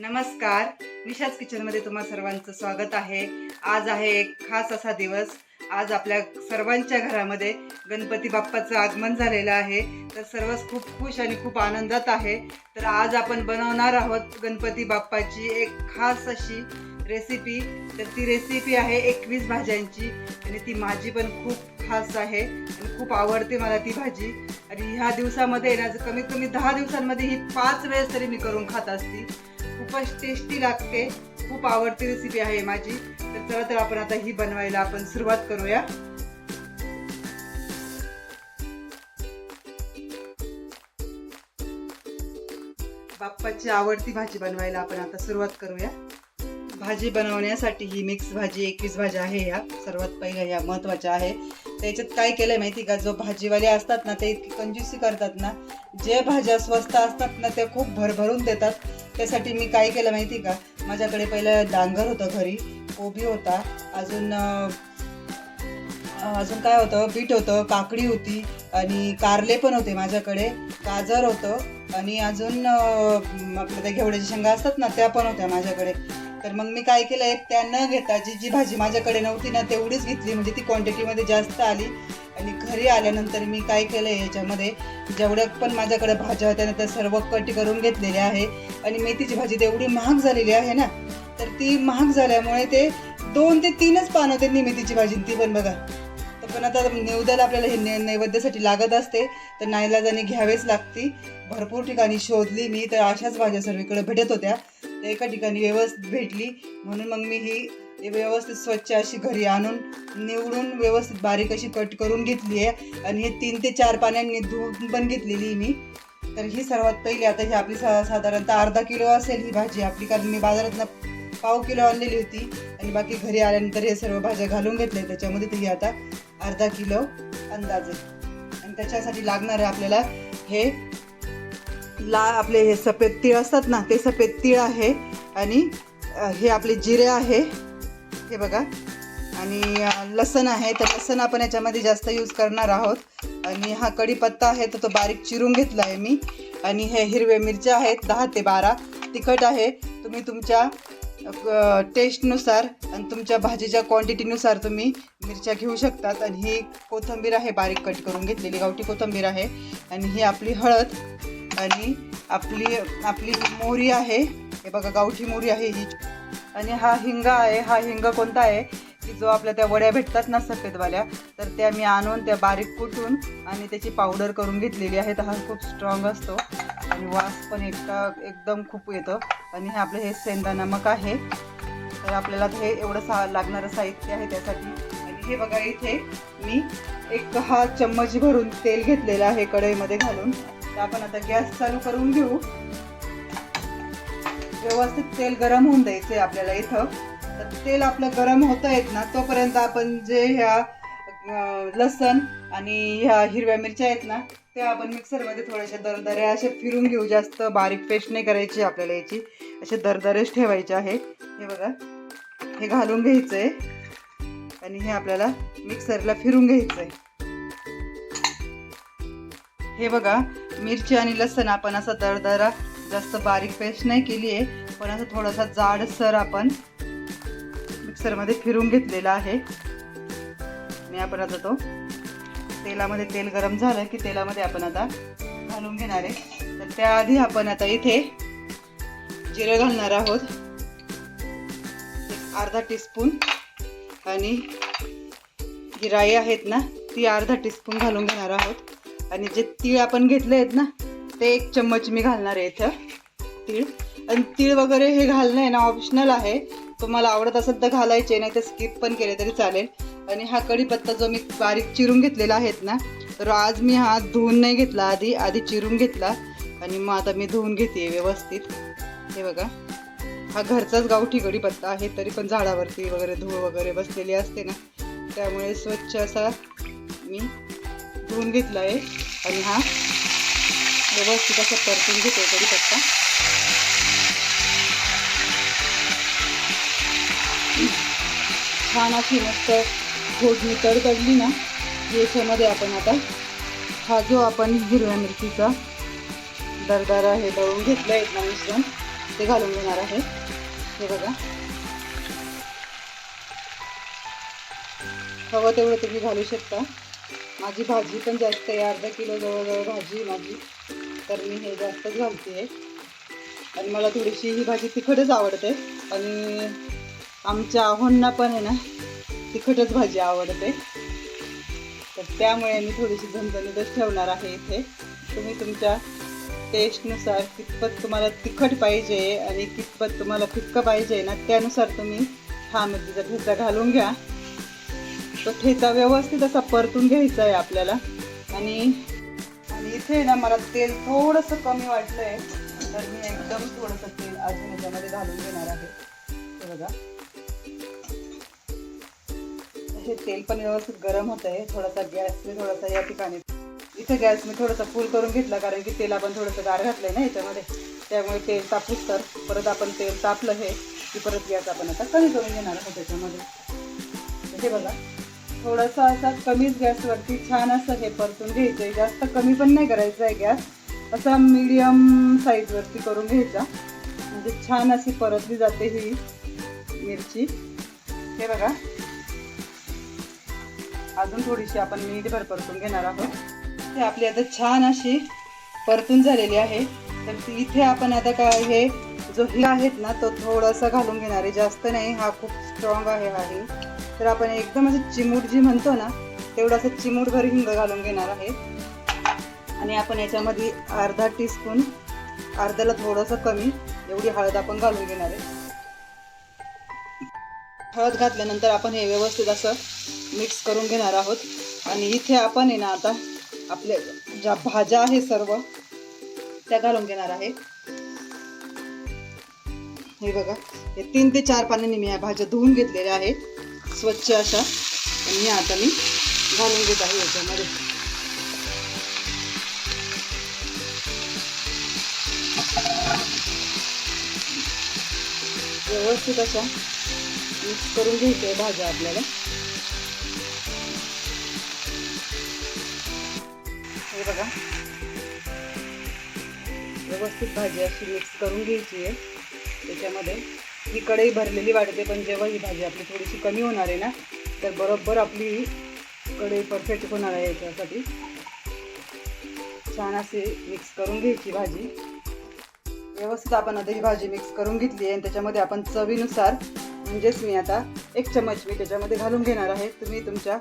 नमस्कार. विशास किचनमध्ये तुम्हा सर्वांचं स्वागत आहे. आज आहे एक खास असा दिवस. आज आपल्या सर्वांच्या घरामध्ये गणपती बाप्पाचं आगमन झालेलं आहे. तर सर्वच खूप खुश आणि खूप आनंदात आहे. तर आज आपण बनवणार आहोत गणपती बाप्पाची एक खास अशी रेसिपी तर ती रेसिपी आहे एकवीस भाज्यांची आणि ती माझी पण खूप खास आहे आणि खूप आवडते मला ती भाजी. आणि ह्या दिवसामध्ये ना कमीत कमी दहा दिवसांमध्ये ही पाच वेळेस तरी मी करून खात असते. खूपच टेस्टी लागते. खूप आवडती रेसिपी आहे माझी. तर चला तर आपण आता ही बनवायला आपण सुरुवात करूया. बाप्पाची आवडती भाजी बनवायला आपण आता सुरुवात करूया. भाजी बनवण्यासाठी ही मिक्स भाजी एकवीस भाज्या आहे या. सर्वात पहिल्या या महत्त्वाच्या आहे. त्याच्यात काय केलंय माहिती का? जो भाजीवाले असतात ना ते इतकी कंजूसी करतात ना जे भाज्या स्वस्त असतात ना त्या खूप भरभरून देतात. त्यासाठी मी काय केलं माहिती का? माझ्याकडे पहिलं डांगर होतं घरी कोबी होता अजून अजून काय होतं? बीट होतं काकडी होती आणि कारले पण होते माझ्याकडे गाजर होतं आणि अजून अं, आपल्या त्या घेवड्याच्या शेंगा असतात ना त्या पण होत्या माझ्याकडे. तर मग मी काय केलं त्या न घेता जी जी भाजी माझ्याकडे नव्हती ना तेवढीच घेतली. म्हणजे ती क्वांटिटीमध्ये जास्त आली. आणि घरी आल्यानंतर मी काय केलं याच्यामध्ये जेवढ्या पण माझ्याकडे भाज्या होत्या ना त्या सर्व कट करून घेतलेल्या आहे. आणि मेथीची भाजी तेवढी महाग झालेली आहे ना तर ती महाग झाल्यामुळे ते दोन ते तीनच पानं त्यांनी मेथीची भाजी ती पण बघा. तर पण आता नेवद्याला आपल्याला हे नै- नैवेद्यासाठी लागत असते तर नाईलाजाने घ्यावेच लागते. भरपूर ठिकाणी शोधली मी तर अशाच भाज्या सर्वीकडे भेटत होत्या. तर एका ठिकाणी व्यवस्थित भेटली. म्हणून मग मी ही व्यवस्थित स्वच्छ अशी घरी आणून निवडून व्यवस्थित बारीक अशी कट करून घेतली आहे. आणि हे तीन ते चार पाण्यांनी धुवून पण घेतलेली आहे मी. तर ही सर्वात पहिली आता ही आपली सा साधारणतः अर्धा किलो असेल ही भाजी आपली कारण मी बाजारातनं पाव किलो आणलेली होती. आणि बाकी घरी आल्यानंतर हे सर्व भाज्या घालून घेतल्या त्याच्यामध्ये ही आता अर्धा किलो अंदाजे. आणि त्याच्यासाठी लागणार आहे आपल्याला हे ला आपले हे सफेद तीळ असतात ना ते सफेद तीळ आहे. आणि हे आपले जिरे आहे. हे बघा. आणि लसण आहे तर लसण आपण याच्यामध्ये जास्त यूज करणार आहोत. आणि हा कढीपत्ता आहे तर तो बारीक चिरून घेतला आहे मी. आणि हे हिरवे मिरच्या आहेत दहा ते बारा. तिखट आहे. तुम्ही तुमच्या टेस्टनुसार आणि तुमच्या भाजीच्या क्वांटिटीनुसार तुम्ही मिरच्या घेऊ शकतात. आणि ही कोथिंबीर आहे बारीक कट करून घेतलेली. गावठी कोथिंबीर आहे. आणि ही आपली हळद आणि आपली आपली मोहरी आहे. हे बघा गावठी मोहरी आहे ही. आणि हा हिंगा आहे हा हिंग कोणता आहे? की जो आपल्या त्या वड्या भेटतात ना सफेदवाल्या तर त्या मी आणून त्या बारीक कुटून आणि त्याची पावडर करून घेतलेली आहे. तर हा खूप स्ट्रॉंग असतो. आणि वास पण एकदा एकदम खूप येतो. आणि हे आपलं हे सेंदा नमक आहे. तर आपल्याला हे एवढं सा लागणारं साहित्य आहे त्यासाठी. आणि हे बघा इथे मी एक हा चम्मच भरून तेल घेतलेलं आहे कढईमध्ये घालून. तर आपण आता गॅस चालू करून घेऊ. व्यवस्थित तेल गरम होऊन द्यायचं आहे आपल्याला इथं. तर तेल आपलं गरम होतं येत ना तोपर्यंत आपण जे ह्या लसण आणि ह्या हिरव्या मिरच्या आहेत ना त्या आपण मिक्सरमध्ये थोड्याशा दरदरे असे फिरून घेऊ. जास्त बारीक पेस्ट नाही करायची आपल्याला याची. असे दरदरेच ठेवायचे आहे. हे बघा हे घालून घ्यायचं आहे आणि हे आपल्याला मिक्सरला फिरून घ्यायचं आहे हे बघा मिरची आणि लसण आपण असा दरदरा जास्त बारीक पेस्ट नाही केली आहे पण असं थोडासा जाडसर आपण मिक्सरमध्ये फिरून घेतलेला आहे. मी आपण आता तो तेलामध्ये तेल गरम झालं की तेलामध्ये आपण आता घालून घेणार आहे. तर त्याआधी आपण आता इथे जिरं घालणार आहोत. अर्धा टीस्पून. आणि जी राई आहेत ना ती अर्धा टीस्पून घालून घेणार आहोत. आणि जे तीळ आपण घेतले आहेत ना ते एक चम्मच मी घालणार आहे इथं. तीळ. आणि तीळ वगैरे हे घालणं आहे ना ऑप्शनल आहे. तुम्हाला आवडत असेल तर घालायचे नाही तर स्किप पण केले तरी चालेल. आणि हा कढीपत्ता जो मी बारीक चिरून घेतलेला आहेत ना तर आज मी हा धुवून नाही घेतला आधी आधी चिरून घेतला. आणि मग आता मी धुवून घेते व्यवस्थित. हे बघा. हा घरचाच गावठी कढीपत्ता आहे तरी पण झाडावरती वगैरे धूळ वगैरे बसलेली असते ना. त्यामुळे स्वच्छ असा मी धुवून घेतला आहे. आणि हा व्यवस्थित असं परतून घेतो कढीपत्ता छान अशी मस्त फोडणी तडतडली ना याच्यामध्ये आपण आता हा जो आपण हिरव्या मिरचीचा दरदारा हे दळून घेतलं आहे ना मिश्रण ते घालून घेणार आहे. हे बघा. हवं तेवढं तुम्ही घालू शकता. माझी भाजी पण जास्त आहे अर्धा किलो जवळजवळ भाजी माझी. तर मी हे जास्तच घालते. आणि मला थोडीशी ही भाजी तिखटच आवडते. आणि आमच्या आव्हांना पण आहे ना तिखटच भाजी आवडते. तर त्यामुळे मी थोडीशी झणझणीतच ठेवणार आहे इथे. तुम्ही तुमच्या टेस्टनुसार कितपत तुम्हाला तिखट पाहिजे आणि कितपत तुम्हाला फिक्कं पाहिजे ना त्यानुसार तुम्ही हा मिरचीचा ठेचा घालून घ्या. तो ठेचा व्यवस्थित असा परतून घ्यायचा आहे आपल्याला. आणि आणि इथे ना मला तेल थोडंसं कमी वाटलं आहे तर मी एकदम थोडंसं तेल अजून याच्यामध्ये घालून घेणार आहे. हे बघा. हे तेल पण व्यवस्थित गरम होत आहे. थोडासा गॅस मी थोडासा या ठिकाणी इथे गॅस मी थोडासा फुल करून घेतला कारण की तेल आपण थोडंसं गार घातलंय ना याच्यामध्ये. त्यामुळे तेल तापूस तर परत आपण तेल तापलं हे की परत गॅस आपण आता कमी करून घेणार आहोत त्याच्यामध्ये. हे बघा. थोडासा असा कमीच गॅसवरती छान असं हे परतून घ्यायचं आहे जास्त कमी पण नाही करायचं आहे गॅस. असा मीडियम साईजवरती करून घ्यायचा. म्हणजे छान अशी परतली जाते ही मिरची. हे बघा. अजून थोडीशी आपण मीठभर परतून घेणार आहोत. ते आपली आता छान अशी परतून झालेली आहे. तर ती इथे आपण आता काय हे जो हिंग आहेत ना तो थोडासा घालून घेणार आहे. जास्त नाही हा खूप स्ट्रॉंग आहे हा हिंग तर आपण एकदम असं चिमूट जी म्हणतो ना तेवढं असं चिमूटभर हिंग घालून घेणार आहे. आणि आपण याच्यामध्ये अर्धा टीस्पून अर्ध्याला थोडंसं कमी एवढी हळद आपण घालून घेणार आहे. हळद घातल्यानंतर आपण हे व्यवस्थित असं मिक्स करून घेणार आहोत. आणि इथे आपण आहे ना आता आपल्या ज्या भाज्या आहे सर्व त्या घालून घेणार आहे. हे बघा हे तीन ते चार पाण्याने मी या भाज्या धुवून घेतलेल्या आहेत. स्वच्छ अशा आणि आता मी घालून घेत आहे याच्यामध्ये. व्यवस्थित अशा मिक्स करून घ्यायच्या आहे भाज्या आपल्याला. हे बघा. व्यवस्थित भाजी अशी मिक्स करून घ्यायची आहे. त्याच्यामध्ये ही कढई भरलेली वाटते पण जेव्हा ही भाजी आपली थोडीशी कमी होणार आहे ना तर बरोबर आपली कढई परफेक्ट होणार आहे याच्यासाठी. छान असे मिक्स करून घ्यायची भाजी. व्यवस्थित आपण आता ही भाजी मिक्स करून घेतली आहे आणि त्याच्यामध्ये आपण चवीनुसार म्हणजेच मी आता एक चमच मी त्याच्यामध्ये घालून घेणार आहे. तुम्ही तुमच्या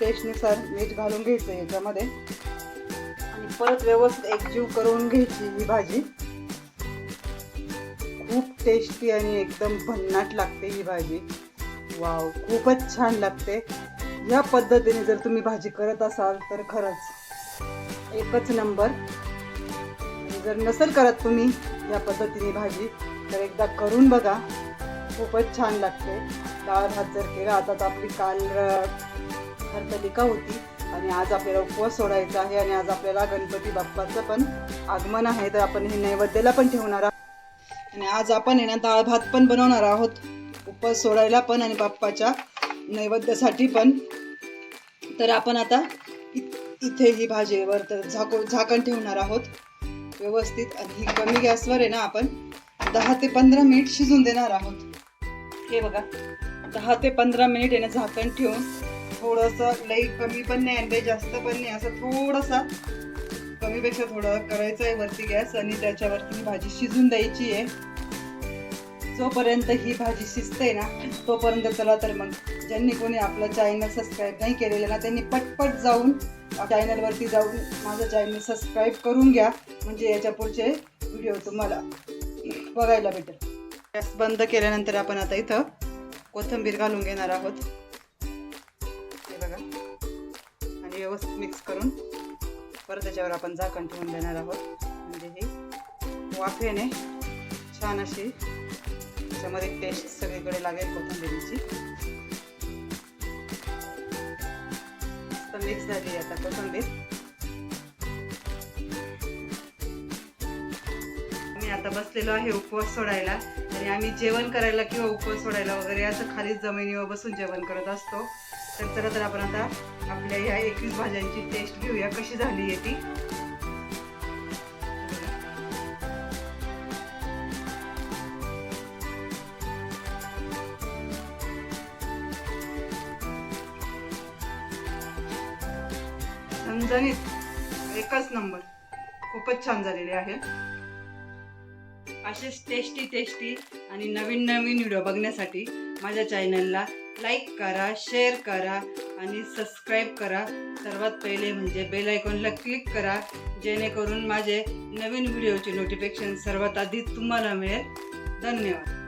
टेस्टनुसार मीठ घालून घ्यायचं आहे याच्यामध्ये. आणि परत व्यवस्थित एकजीव करून घ्यायची ही भाजी. खूप टेस्टी आणि एकदम भन्नाट लागते ही भाजी. वाव खूपच छान लागते. या पद्धतीने जर तुम्ही भाजी करत असाल तर खरंच एकच नंबर जर नसेल करत तुम्ही या पद्धतीने भाजी तर एकदा करून बघा. खूपच छान लागते. डाळ भात जर केला आता तर आपली काल हरतलिका होती आणि आज आपल्याला उपवास सोडायचा आहे आणि आज आपल्याला गणपती बाप्पाचं पण आगमन आहे तर आपण हे नैवेद्याला पण ठेवणार आहोत. आणि आज आपण आहे ना डाळ भात पण बनवणार आहोत. उपवास सोडायला पण आणि बाप्पाच्या नैवेद्यासाठी पण. तर आपण आता इ- इथे ही भाजीवर तर झाको झाकण ठेवणार आहोत. व्यवस्थित आणि ही कमी गॅसवर आहे ना आपण दहा ते पंधरा मिनिट शिजून देणार आहोत. हे बघा दहा ते पंधरा मिनिट आहे ना झाकण ठेवून. थोडंसं लई कमी पण नाही आणि लई जास्त पण नाही असं थोडंसं कमीपेक्षा थोडं करायचं आहे वरती गॅस आणि त्याच्यावरती ही भाजी शिजून द्यायची आहे. जोपर्यंत ही भाजी शिजते ना तोपर्यंत चला तर मग ज्यांनी कोणी आपलं चॅनल सबस्क्राईब नाही केलेलं ना त्यांनी पटपट जाऊन चॅनलवरती जाऊन माझं चॅनल सबस्क्राईब करून घ्या. म्हणजे याच्या पुढचे व्हिडिओ तुम्हाला बघायला भेटेल. गॅस बंद केल्यानंतर आपण आता इथं कोथिंबीर घालून घेणार आहोत. हे बघा. आणि व्यवस्थित मिक्स करून परत त्याच्यावर आपण झाकण ठेवून देणार आहोत. म्हणजे ही वाफेने छान अशी त्याच्यामध्ये टेस्ट सगळीकडे लागेल कोथिंबिरीची. मिक्स झाली आता कोथिंबीर. मी आता बसलेलो आहे उपवास सोडायला. आणि आम्ही जेवण करायला किंवा उपवास सोडायला वगैरे असं खाली जमिनीवर बसून जेवण करत असतो. तर चला तर आपण आता आपल्या ह्या एकवीस भाज्यांची टेस्ट घेऊया कशी झाली आहे ती. समजणीत एकच नंबर. खूपच छान झालेले आहे. असेच टेस्टी टेस्टी आणि नवीन नवीन व्हिडिओ बघण्यासाठी माझ्या चॅनलला लाईक करा शेअर करा आणि सबस्क्राईब करा. सर्वात पहिले म्हणजे बेल आयकॉनला क्लिक करा जेणेकरून माझे नवीन व्हिडिओचे नोटिफिकेशन सर्वात आधी तुम्हाला मिळेल. धन्यवाद.